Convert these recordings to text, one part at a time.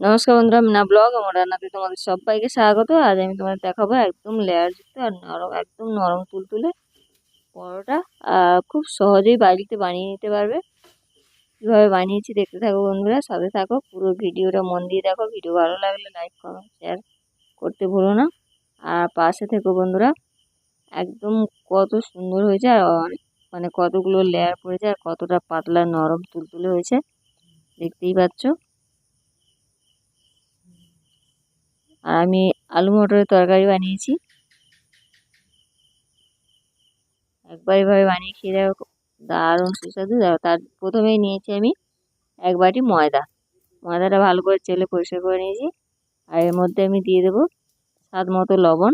নমস্কার বন্ধুরা মিনা ব্লগ, আমার রান্নাতে তোমাদের সবাইকে স্বাগত। আজ আমি তোমাদের দেখাবো একদম লেয়ার যুক্ত আর নরম, একদম নরম তুলতুলে পরোটা। আর খুব সহজেই বাড়িতে বানিয়ে নিতে পারবে। কীভাবে বানিয়েছি দেখতে থাকো বন্ধুরা, সাথে থাকো, পুরো ভিডিওটা মন দিয়ে দেখো। ভিডিও ভালো লাগলে লাইক কমেন্ট শেয়ার করতে ভুলো না। আর পাশে থেকো বন্ধুরা, একদম কত সুন্দর হয়েছে আর মানে কতগুলো লেয়ার পড়েছে আর কতটা পাতলা নরম তুলতুলে হয়েছে। দেখতেই পাচ্ছ। আর আমি আলু মটরের তরকারি বানিয়েছি। একবার এভাবে বানিয়ে খেয়ে দেখো, দারুণ সুস্বাদু। তার প্রথমেই নিয়েছি আমি এক বাটি ময়দা। ময়দাটা ভালো করে চেলে পরিষ্কার করে নিয়েছি। আর এর মধ্যে আমি দিয়ে দেবো স্বাদ মতো লবণ,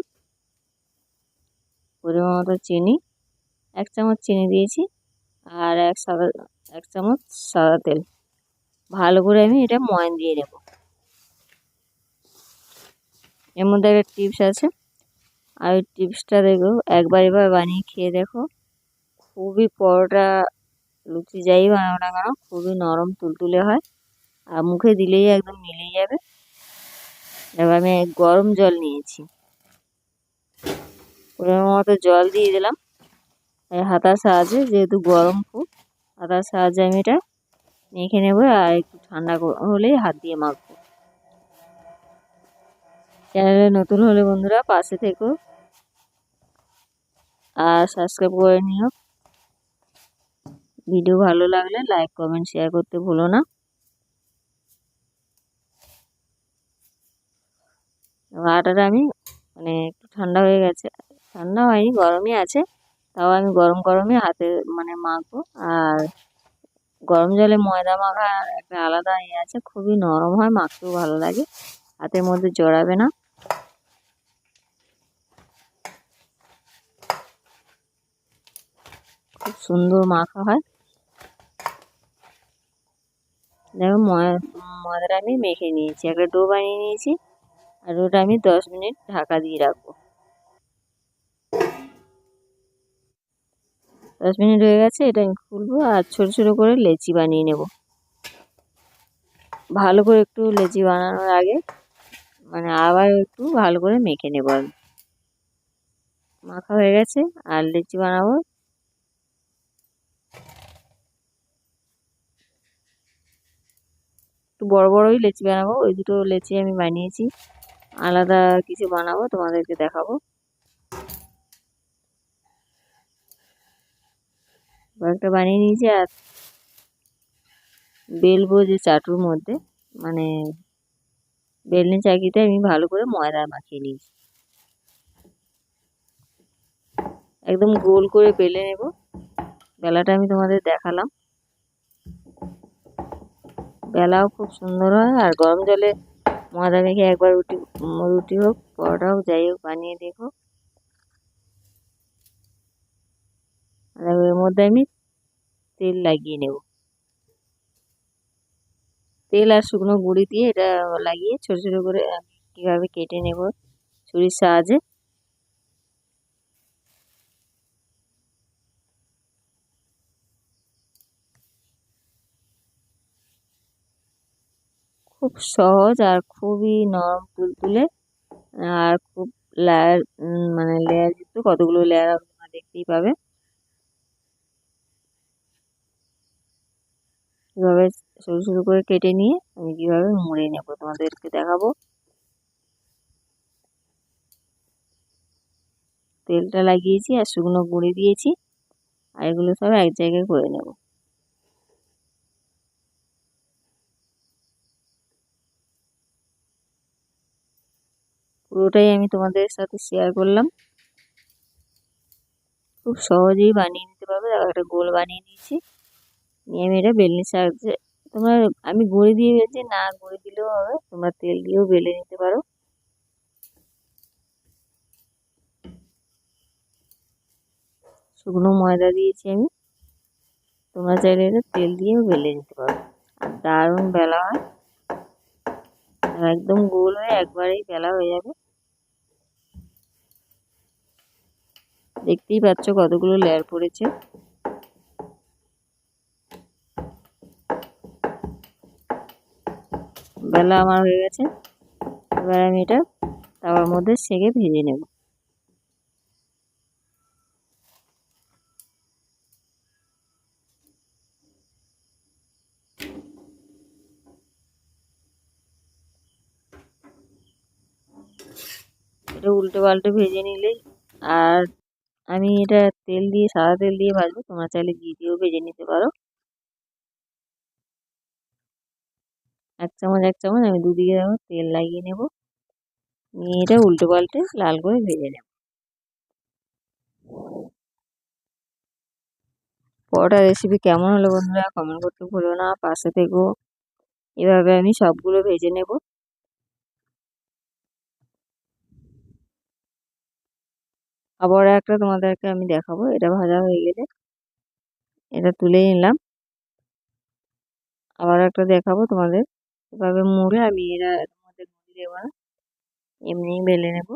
পরিমাণ মতো চিনি, এক চামচ চিনি দিয়েছি আর এক সাদা, এক চামচ সাদা তেল। ভালো করে আমি এটা ময়ান দিয়ে নেব। এর মধ্যে একটা টিপস আছে। আর ওই টিপসটা দেখো, একবার এবার বানিয়ে খেয়ে দেখো, খুবই পরোটা লুচি যাই বানাও না কেন, খুবই নরম তুলতুলে হয় আর মুখে দিলেই একদম মিলেই যাবে। এবার আমি গরম জল নিয়েছি। পরিমাণ মতো জল দিয়ে দিলাম। হাতার সাহায্যে যেহেতু গরম খুব, হাতার সাহায্যে আমি এটা মেখে নেব আর একটু ঠান্ডা হলেই হাত দিয়ে মাখবো। চ্যানেলে নতুন হলে বন্ধুরা পাশে থেকো। আর সাবস্ক্রাইব করে নিও। ভিডিও ভালো লাগলে লাইক কমেন্ট শেয়ার করতে ভুলো না। আটাটা আমি মানে একটু ঠান্ডা হয়ে গেছে। ঠান্ডা হয়নি, গরমই আছে। তাও আমি গরম গরমই হাতে মানে মাখবো। আর গরম জলে ময়দা মাখা একটা আলাদা ইয়ে আছে, খুবই নরম হয়, মাখতেও ভালো লাগে। হাতের মধ্যে জড়াবে না। খুব সুন্দর মাখা হয়। দেখো ময়দাটা আমি মেখে নিয়েছি, একটা ডো বানিয়ে নিয়েছি, আর ওটা আমি দশ মিনিট ঢাকা দিয়ে রাখব। দশ মিনিট হয়ে গেছে, এটা আমি খুলবো আর ছোটো ছোটো করে লেচি বানিয়ে নেব। ভালো করে একটু লেচি বানানোর আগে মানে আবার একটু ভালো করে মেখে নেব আমি। মাখা হয়ে গেছে, আর লেচি বানাবো বড় বড়ই লেচি বানাবো। ওই দুটো লেচি আমি বানিয়েছি। আলাদা কিছু বানাবো, তোমাদেরকে দেখাবো। একটা বানিয়ে নিয়েছি আর বেলবো যে চাটুর মধ্যে। মানে বেলনি চাকিতে আমি ভালো করে ময়দা মাখিয়ে নিয়েছি। একদম গোল করে বেলে নেব। বেলাটা আমি তোমাদের দেখালাম। বেলাও খুব সুন্দর হয়, আর গরম জলে ময়দা মেখে একবার রুটি রুটি হোক, পরোটা হোক, যাই হোক, বানিয়ে দেখো। এর মধ্যে আমি তেল লাগিয়ে নেব। তেল আর শুকনো গুঁড়ি দিয়ে এটা লাগিয়ে ছোটো ছোটো করে কীভাবে কেটে নেব, ছুরির সাহায্যে। খুব সহজ আর খুবই নরম তুলতুলে আর খুব লেয়ার মানে লেয়ার যুক্ত কতগুলো লেয়ার আপনারা দেখতেই পাবে। কীভাবে সরু সরু করে কেটে নিয়ে আমি কীভাবে মুড়ে নেব তোমাদেরকে দেখাবো। তেলটা লাগিয়েছি আর শুকনো গুঁড়ি দিয়েছি, আর এগুলো সব এক জায়গায় করে নেব। পুরোটাই আমি তোমাদের সাথে শেয়ার করলাম। খুব সহজেই বানিয়ে নিতে পারবে। একটা গোল বানিয়ে নিয়েছি। নিয়ে আমি এটা বেলনির সাহায্যে তোমরা আমি গুঁড়ি দিয়ে বেলছি, না গুঁড়ি দিলেও হবে। তোমরা তেল দিয়েও বেলে নিতে পারো। শুকনো ময়দা দিয়েছি আমি। তোমরা চাইলে এটা তেল দিয়েও বেলে নিতে পারো। আর দারুণ বেলা হয়। একদম গোল হয়ে একবারেই বেলা হয়ে যাবে। দেখতেই পাচ্ছ কতগুলো লেয়ার পড়েছে। বেলা আমার হয়ে গেছে। এবার আমি এটা তাওয়ার মধ্যে সেকে ভেজে নেব। এটা উল্টে পাল্টে ভেজে নিলেই আর আমি এটা তেল দিয়ে, সাদা তেল দিয়ে ভাজবো। তোমরা চাইলে ঘি দিয়েও ভেজে নিতে পারো। এক চামচ এক চামচ আমি দুদিকে দেখো তেল লাগিয়ে নেব। নিয়ে এটা উল্টে পাল্টে লাল করে ভেজে নেব। পরোটা রেসিপি কেমন হলো বন্ধুরা? কমেন্ট করতে ভুলো না। পাশে থেকো। এভাবে আমি সবগুলো ভেজে নেব। আবার একটা তোমাদেরকে আমি দেখাবো। এটা ভাজা হয়ে গেলে এটা তুলে নিলাম। আবার একটা দেখাবো তোমাদের। এভাবে মুড়ে আমি এরা মধ্যে মুড়ি দেবো না। এমনিই বেলে নেব।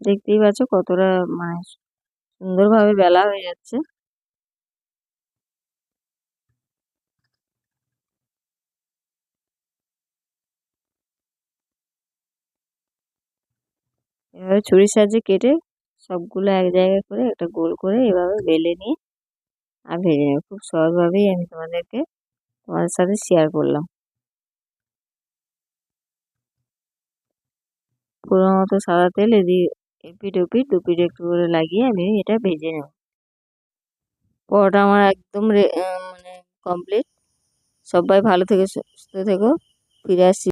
দেখতেই পাচ্ছ কতটা মানে সুন্দরভাবে বেলা হয়ে যাচ্ছে। এভাবে ছুরির সাহায্যে কেটে সবগুলো এক জায়গায় করে একটা গোল করে এভাবে বেলে নিয়ে আর ভেজে নেব। খুব সহজভাবেই আমি তোমাদেরকে তোমাদের সাথে শেয়ার করলাম। পুরো মতো সাদা তেল এদিকে এপিট ওপিট দুপিট একটু করে লাগিয়ে আমি এটা ভেজে নেব। পরোটা আমার একদম মানে কমপ্লিট সবাই ভালো থেকে সুস্থ থেকো। ফিরে আসছি।